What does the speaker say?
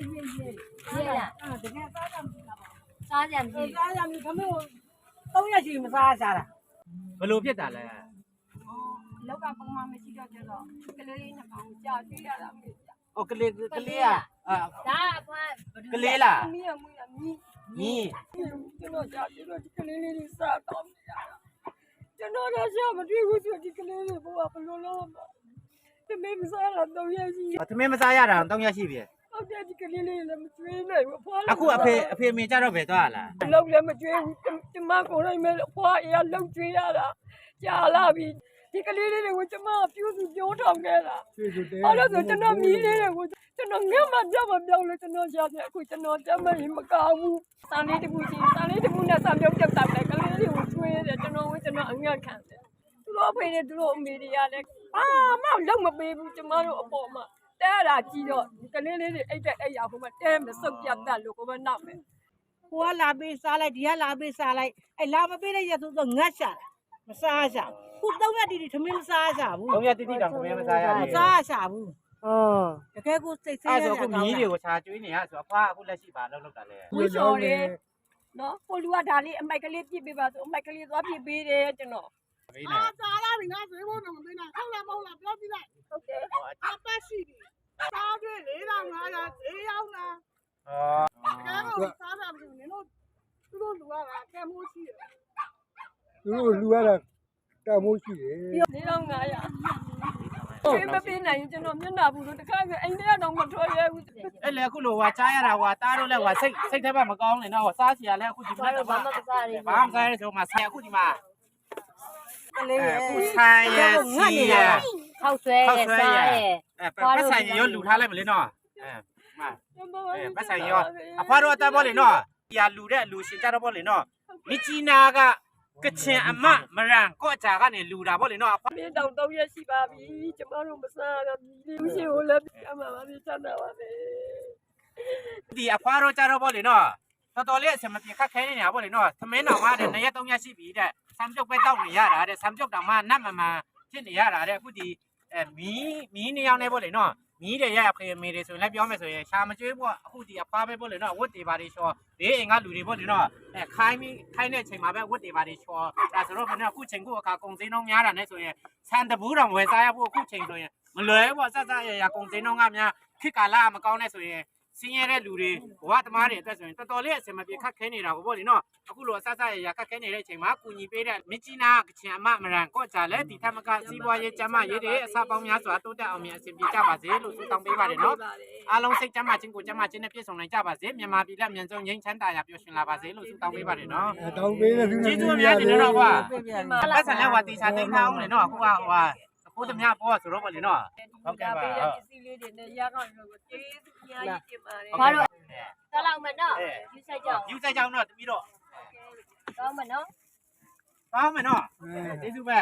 ရေးလားအာတကယ်စားကြမကြည့်လားပါစားကြမဒီကြည့်စားကြမကြည့်ခမင်းသုံးရက်ရှိမစားကြတာဘလို့ဖြစ်တာလဲလောက်ကပုံမှန်မရှိတော့ကြတော့ကလေးလေးနှစ်ပေါင်းကြာကျွေးရတာမေးကြဩကလေးကလေးอ่ะအာဒါအဖွားကလေးလားမီးရမီးရမီးညီကျွန်တော်ကြာကျွေးတော့ဒီကလေးလေးတွေစားတော့နေရတာကျွန်တော်တော့ရှာမတွေ့ဘူးဆိုဒီကလေးလေးဘဝဘယ်လိုလုပ်မှာတမင်းမစားတော့တော့ရရှိသမင်းမစားရတာတော့ရက်ရှိပြီ ဟုတ်တယ်ဒီကလေးလေးလည်းမကျွေးနိုင်ဘူးဖွာအခုအဖေအဖေအမေကြတော့ပဲသွားလားလောက်လည်းမကျွေးဘူးကျမကိုယ်တိုင်ပဲဖွာအေးလောက်ကျွေးရတာကြာလာပြီဒီကလေးလေးတွေကိုကျမပြုစုပြောထောင်ခဲ့တာအဲ့လို့ဆိုကျွန်တော်မီးလေးတွေကိုကျွန်တော်ငက်မှကြောက်မပြောင်းလို့ကျွန်တော်ရှာတယ်အခုကျွန်တော်တက်မရင်မကောင်းဘူး။စာလေးတစ်ခုချင်းစာလေးတစ်ခုနဲ့စာပြောက်တက်တာပဲကလေးတွေကိုချွေးတယ်ကျွန်တော်ကကျွန်တော်အငတ်ခံတယ်။သူတို့အဖေနဲ့သူတို့အမေတွေကလည်းအာမလုံးမပေးဘူးကျမတို့အပေါ်မှာ တဲရကြီးတော့ကလေးလေးတွေအိတ်တဲ့အိတ်ရဟိုမှာတဲမစုပ်ပြတ်တတ်လို့ကိုမနောက်မယ်ဟိုကလာပေးစားလိုက်ဒီကလာပေးစားလိုက်အဲ့လာမပေးတဲ့ရက်ဆိုတော့ငတ်ရှာမစားရှာခုသုံးရက်တီတီထမင်းမစားရှာဘူးသုံးရက်တိတိတောင်သမင်းမစားရမဘူးစားရှာဘူးအော်တကယ်ကိုစိတ်ဆင်းအဲ့ရဲဆိုတာအခုကောမီးင်းတွေတယ်ကိုခြာကျွေးနေရဆိုအဖွားအခုလက်ရှိပါလောက်လောက်တာလဲ။ဝှေ့လျှော်တယ်နော်ကိုလူကဒါလေးအမိုက်ကလေးပြစ်ပေးပါဆိုအမိုက်ကလေးသွားပြစ်ပေးတယ်ကျွန်တော်ဘေးနဲ့စားလာပြီငါဈေးဘုန်းတော့မသိနိုင်ဟုတ်လားမဟုတ်လားပြောပြလိုက်ဟုတ်တယ်အပတ်ရှိပြီ စားတွေ့4500ဈေးရောက်လာအော်ဒါကတော့စားတာမလို့နင်တို့သူတို့လူကကဲမိုးရှိတယ်သူတို့လူရတာတမိုးရှိတယ်နေတော့900ကျွေးမပေးနိုင်ရင်ကျွန်တော်မျက်နှာဘူးလို့တခါကအိမ်ထဲကတော့မထွက်ရဲဘူးအဲ့လေအခုလိုဟွာချားရတာဟွာတားတော့လဲဟွာစိတ်စိတ်ထဲမှာမကောင်းနေတော့စားစီရလဲအခုဒီဘာမှာလို့ဘာမှမစားရဘာမှမစားရဆိုမှဆရာအခုဒီမှာကလေးရဲ့အခုဆိုင်ရစီရခောက်ဆွဲရဲ့စားရဲ့ အဲပတ်ဆိုင်ရောလူထားလိုက်မလဲနော်အဲမအဲပတ်ဆိုင်ရောအဖွားတော့တက်ပေါ့လေနော်ဒီဟာလူတဲ့လူရှင်ကြတော့ပေါ့လေနော်မြချီနာကကချင်အမမရန်ကော့ချာကနေလူတာပေါ့လေနော်အဖွားမင်းတောင်တော့ရရှိပါပြီကျမတို့မစားရဘူးလူရှိကိုလည်းအမှန်ပါပြီချမ်းသာပါစေဒီအဖွားတော့ကြတော့ပေါ့လေနော်တော်တော်လေးအစမပြေခက်ခဲနေတာပေါ့လေနော်သမင်းတော်မှတဲ့နှစ်ရက်သုံးရက်ရှိပြီတဲ့ဆမ်ပြုတ်ပဲတောက်နေရတာတဲ့ဆမ်ပြုတ်တောင်မှနတ်မမှန်ဖြစ်နေရတာတဲ့အခုဒီ အဲမီးမီးနေအောင်နေပေါ့လေနော်မီးတွေရရဖေမေတွေဆိုရင်လည်းပြောမယ်ဆိုရင်ရှာမကျွေးပေါ့အခုဒီအဖွားပဲပေါ့လေနော်ဝတ်တွေပါတွေချောဘေးအိမ်ကလူတွေပေါ့လေနော်အဲခိုင်းပြီးခိုင်းတဲ့ချိန်မှာပဲဝတ်တွေပါတွေချောဒါဆိုတော့ဘယ်နဲ့အခုချိန်ကိုအခါကုံစင်းတော့များတာနဲ့ဆိုရင်ဆန်တဘူးတောင်ဝယ်စားရဖို့အခုချိန်ဆိုရင်မလွယ်ဘူးပေါ့ဆက်ဆက်ရရကုံစင်းတော့ကများခစ်ကာလာမကောင်းနဲ့ဆိုရင် စင်းရဲတဲ့လူတွေဘဝသမားတွေအတွက်ဆိုရင်တော်တော်လေးအဆင်မပြေခက်ခဲနေတာကိုပေါ့လေနော်အခုလိုအဆဆရရခက်ခဲနေတဲ့အချိန်မှာကူညီပေးတဲ့မြကြီးနာကချင်အမမရန်ကော့ကြလဲဒီထက်မကစီးပွားရေးကျန်းမာရေးတွေအစပေါင်းများစွာတိုးတက်အောင်မြင်အဆင်ပြေကြပါစေလို့ဆုတောင်းပေးပါတယ်နော်အားလုံးစိတ်ကျန်းမာခြင်းကိုကျန်းမာခြင်းနဲ့ပြည့်စုံနိုင်ကြပါစေမြန်မာပြည်လက်မြန်ဆုံးငြိမ်းချမ်းသာရာပျော်ရွှင်လာပါစေလို့ဆုတောင်းပေးပါတယ်နော်အဲတောင်းပေးတဲ့လူတွေကျေးဇူးအများကြီးတင်တော့ကွာပြပြန်ပတ်စံလည်းဟိုတီချာသိမ်းထားအောင်လေနော်အခုကဟိုဟာ အခုတမပေါ်ဆိုတော့ပေါ့လေနော်ဟုတ်ကဲ့ပါပေးတဲ့ပစ္စည်းလေးတွေနဲ့ရကောင်းလို့ကျေးဇူးအများကြီးတင်ပါတယ်ဘာလို့စားလောက်မနော်ယူဆိုင်ကြအောင်ယူဆိုင်ကြောင်းတော့တမီတော့ကောင်းမနော်ကောင်းမယ်နော်ကျေးဇူးပဲ